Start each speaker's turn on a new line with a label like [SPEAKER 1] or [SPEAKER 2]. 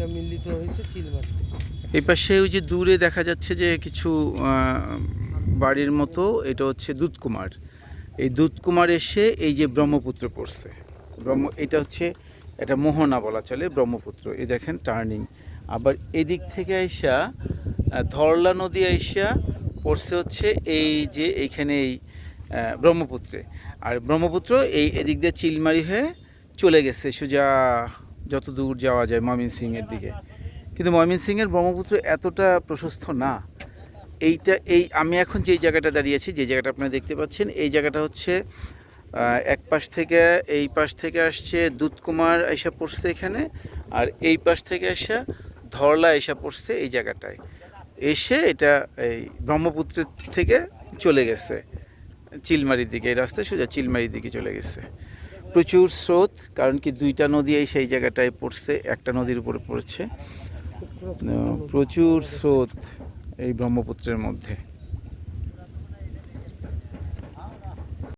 [SPEAKER 1] দুইটা মিলিত হয়েছে চিলমারিতে
[SPEAKER 2] এই পাশে ওই যে দূরে দেখা যাচ্ছে যে কিছু বাড়ির মতো, এটা হচ্ছে দুধকুমার। এই দুধকুমার এসে এই যে ব্রহ্মপুত্র পড়ছে। ব্রহ্ম, এটা হচ্ছে এটা মোহনা বলা চলে ব্রহ্মপুত্র। এই দেখেন টার্নিং আবার এদিক থেকে আইসা ধরলা নদী আইসা, পড়ছে হচ্ছে এই যে এইখানে এই ব্রহ্মপুত্রে। আর ব্রহ্মপুত্র এই এদিক দিয়ে চিলমারি হয়ে চলে গেছে, সোজা যত দূর যাওয়া যায় ময়মনসিংহের দিকে। কিন্তু ময়মনসিংহের ব্রহ্মপুত্র এতটা প্রশস্ত না। এইটা, এই, আমি এখন যেই জায়গাটা দাঁড়িয়েছি যে জায়গাটা আপনারা দেখতে পাচ্ছেন, এই জায়গাটা হচ্ছে এক পাশ থেকে, এই পাশ থেকে আসছে দুধকুমার এসে পড়ছে এখানে, আর এই পাশ থেকে এসে ধরলা এসে পড়ছে এই জায়গাটায়। এসে এটা এই ব্রহ্মপুত্রের থেকে চলে গেছে। চিলমারির দিকে, এই রাস্তায় সোজা চিলমারির দিকে চলে গেছে। প্রচুর স্রোত, কারণ কি দুইটা নদী এই সেই জায়গাটায় পড়ছে, একটা নদীর উপরে পড়ছে। প্রচুর স্রোত এই ব্রহ্মপুত্রের মধ্যে।